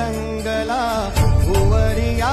दंगला भुवरिया